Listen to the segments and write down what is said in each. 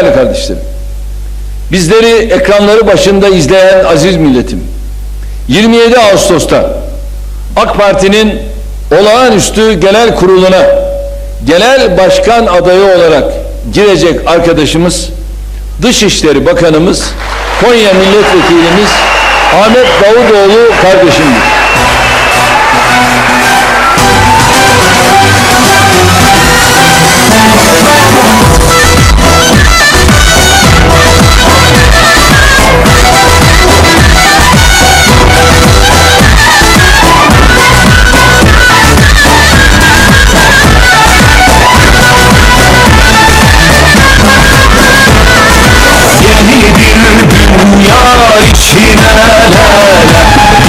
Değerli kardeşlerim, bizleri ekranları başında izleyen aziz milletim, 27 Ağustos'ta AK Parti'nin olağanüstü genel kuruluna genel başkan adayı olarak girecek arkadaşımız, Dışişleri Bakanımız, Konya Milletvekilimiz Ahmet Davutoğlu kardeşimdir. İçine la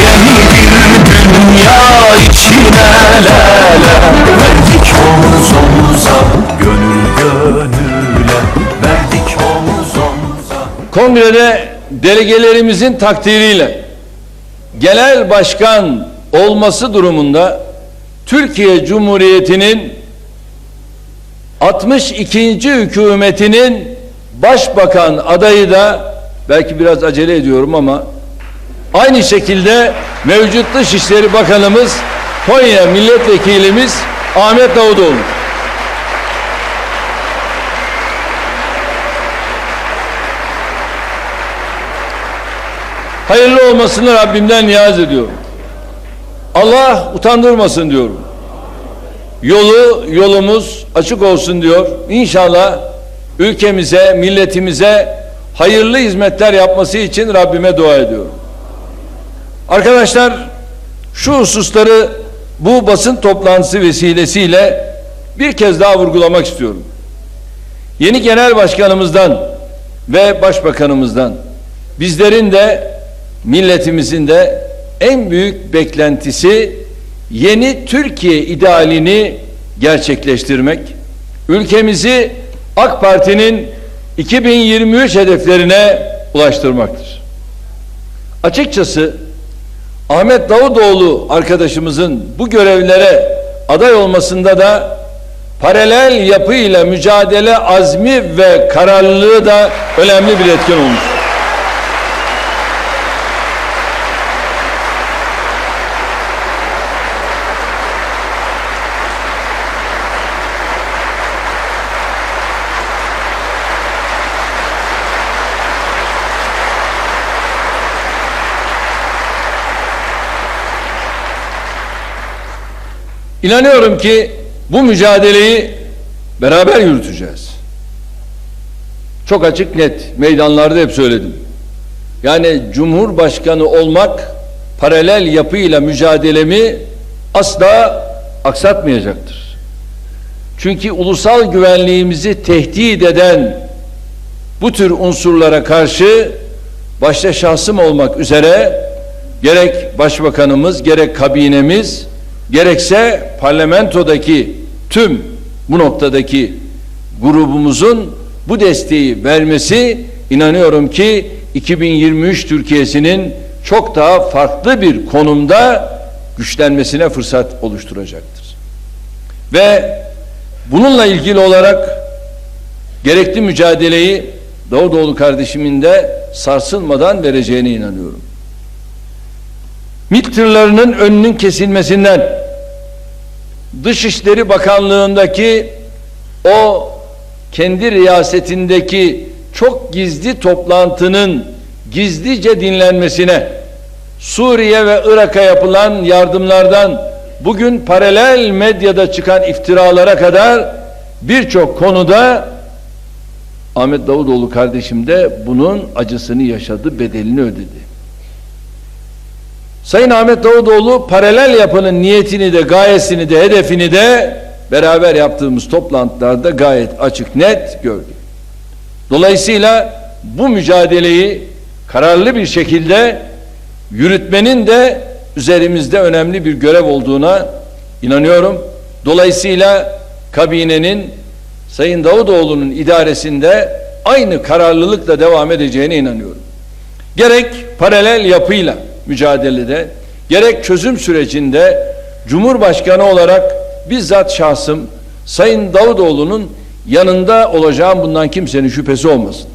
Yeni bir dünya içine la Verdik omuz omuza Gönül gönüle Verdik omuz omuza Kongrede delegelerimizin takdiriyle genel başkan olması durumunda Türkiye Cumhuriyeti'nin 62. hükümetinin başbakan adayı da belki biraz acele ediyorum ama aynı şekilde mevcut Dışişleri Bakanımız Konya Milletvekilimiz Ahmet Davutoğlu. Hayırlı olmasını Rabbimden niyaz ediyorum. Allah utandırmasın diyorum. Yolu, yolumuz açık olsun diyor. İnşallah ülkemize, milletimize hayırlı hizmetler yapması için Rabbime dua ediyorum. Arkadaşlar şu hususları bu basın toplantısı vesilesiyle bir kez daha vurgulamak istiyorum. Yeni genel başkanımızdan ve başbakanımızdan bizlerin de milletimizin de en büyük beklentisi yeni Türkiye idealini gerçekleştirmek, ülkemizi AK Parti'nin 2023 hedeflerine ulaştırmaktır. Açıkçası Ahmet Davutoğlu arkadaşımızın bu görevlere aday olmasında da paralel yapıyla mücadele azmi ve kararlılığı da önemli bir etken olmuş. İnanıyorum ki bu mücadeleyi beraber yürüteceğiz. Çok açık net meydanlarda hep söyledim. Yani Cumhurbaşkanı olmak paralel yapıyla mücadelemi asla aksatmayacaktır. Çünkü ulusal güvenliğimizi tehdit eden bu tür unsurlara karşı başta şahsım olmak üzere gerek başbakanımız gerek kabinemiz gerekse parlamentodaki tüm bu noktadaki grubumuzun bu desteği vermesi inanıyorum ki 2023 Türkiye'sinin çok daha farklı bir konumda güçlenmesine fırsat oluşturacaktır. Ve bununla ilgili olarak gerekli mücadeleyi Davutoğlu kardeşimin de sarsılmadan vereceğine inanıyorum. MİT önünün kesilmesinden Dışişleri Bakanlığındaki o kendi riyasetindeki çok gizli toplantının gizlice dinlenmesine Suriye ve Irak'a yapılan yardımlardan bugün paralel medyada çıkan iftiralara kadar birçok konuda Ahmet Davutoğlu kardeşim de bunun acısını yaşadı, bedelini ödedi. Sayın Ahmet Davutoğlu paralel yapının niyetini de gayesini de hedefini de beraber yaptığımız toplantılarda gayet açık net gördük. Dolayısıyla bu mücadeleyi kararlı bir şekilde yürütmenin de üzerimizde önemli bir görev olduğuna inanıyorum. Dolayısıyla kabinenin Sayın Davutoğlu'nun idaresinde aynı kararlılıkla devam edeceğine inanıyorum. Gerek paralel yapıyla mücadelede gerek çözüm sürecinde Cumhurbaşkanı olarak bizzat şahsım Sayın Davutoğlu'nun yanında olacağım bundan kimsenin şüphesi olmasın.